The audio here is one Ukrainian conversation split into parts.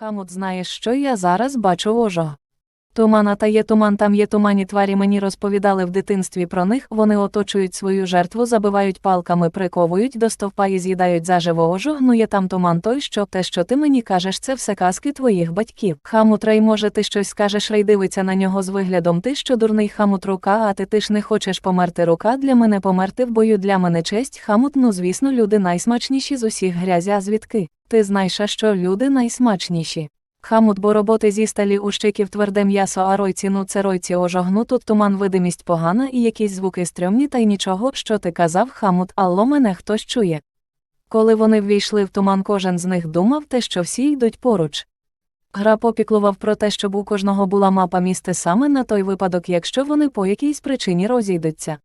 Хамут знає, що я зараз бачу ожог. Тумана та є туман, там є тумані тварі. Мені розповідали в дитинстві про них. Вони оточують свою жертву, забивають палками, приковують до стовпа і з'їдають заживо ожог. Ну є там туман той, що те, що ти мені кажеш, це все казки твоїх батьків. Хамут Рей, може, ти щось скажеш, Рей дивиться на нього з виглядом. Ти що дурний хамут рука, а ти ти ж не хочеш померти рука для мене померти в бою для мене честь. Хамут, ну звісно, люди найсмачніші з усіх грязя. Звідки? Ти знаєш, що люди найсмачніші. Хамут, бо роботи зі сталі у тверде м'ясо, а ройці, ну це ройці ожогну, тут туман видимість погана і якісь звуки стрьомні, та й нічого, що ти казав, хамут, алло, мене хтось чує. Коли вони ввійшли в туман, кожен з них думав те, що всі йдуть поруч. Гра попіклував про те, щоб у кожного була мапа місця саме на той випадок, якщо вони по якійсь причині розійдуться.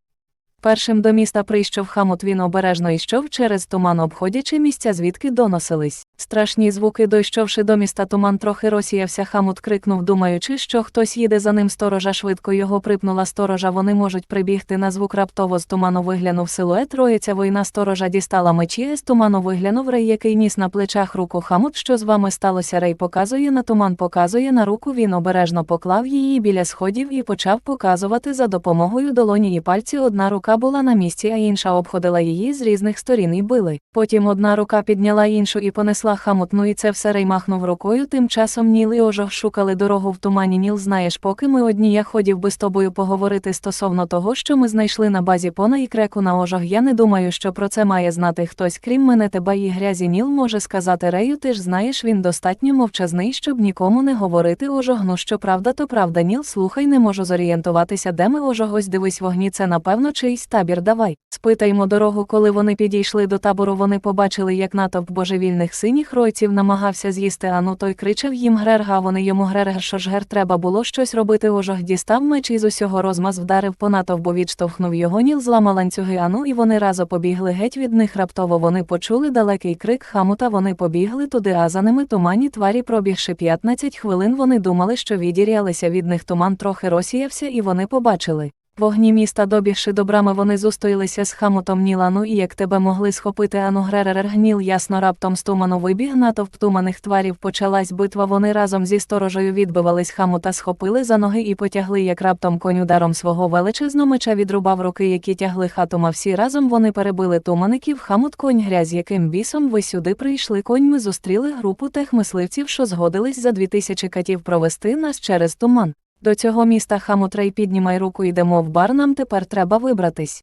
Першим до міста прийшов хамут він обережно йшов через туман, обходячи місця, звідки доносились. Страшні звуки, дойшовши до міста, туман трохи розсіявся. Хамут крикнув, думаючи, що хтось їде за ним. Сторожа швидко його припнула сторожа. Вони можуть прибігти на звук раптово з туману виглянув силует. Троїця воїна сторожа дістала мечі. З туману виглянув рей, який ніс на плечах руку хамут. Що з вами сталося? Рей показує на туман, показує на руку. Він обережно поклав її біля сходів і почав показувати за допомогою долоні і пальці. Одна рука була на місці, а інша обходила її з різних сторін і били. Потім одна рука підняла іншу і понесла хамут. Ну і це все Рей махнув рукою. Тим часом Ніл і ожог шукали дорогу в тумані. Ніл, знаєш, поки ми одні, я ходів би з тобою поговорити стосовно того, що ми знайшли на базі пона і креку на ожог. Я не думаю, що про це має знати хтось, крім мене тебе і грязі. Ніл може сказати Рею, ти ж знаєш, він достатньо мовчазний, щоб нікому не говорити ожог. Ну що правда, то правда. Ніл, слухай, не можу зорієнтуватися, де ми ожог. Ось дивись вогні. Це напевно чийсь табір. Давай. Спитаймо дорогу, коли вони підійшли до табору. Вони побачили, як натовп божевільних синіх ройців намагався з'їсти Ану. Той кричав їм Грерга. Вони йому Грерга, що ж гер треба було щось робити. Ожог дістав меч і з усього розмаз вдарив по натовпу, відштовхнув його. Ніл зламав ланцюги Ану, і вони разом побігли геть від них. Раптово вони почули далекий крик хамута. Вони побігли туди, а за ними тумані тварі пробігши 15 хвилин. Вони думали, що відірялися від них туман трохи розсіявся, і вони побачили. Вогні міста добігши до брами, вони зустоїлися з хамутом Нілану, і як тебе могли схопити ану Гререр гніл, ясно раптом з туману вибіг натовп туманих тварів. Почалась битва. Вони разом зі сторожею відбивались хамута, схопили за ноги і потягли, як раптом конь ударом свого величезного меча відрубав руки, які тягли хатума. Всі разом вони перебили тумаників. Хамут конь грязь, яким бісом ви сюди прийшли. Конь ми зустріли групу тех мисливців, що згодились за дві тисячі катів провести нас через туман. До цього міста Хамутрей піднімай руку йдемо в бар, нам тепер треба вибратись.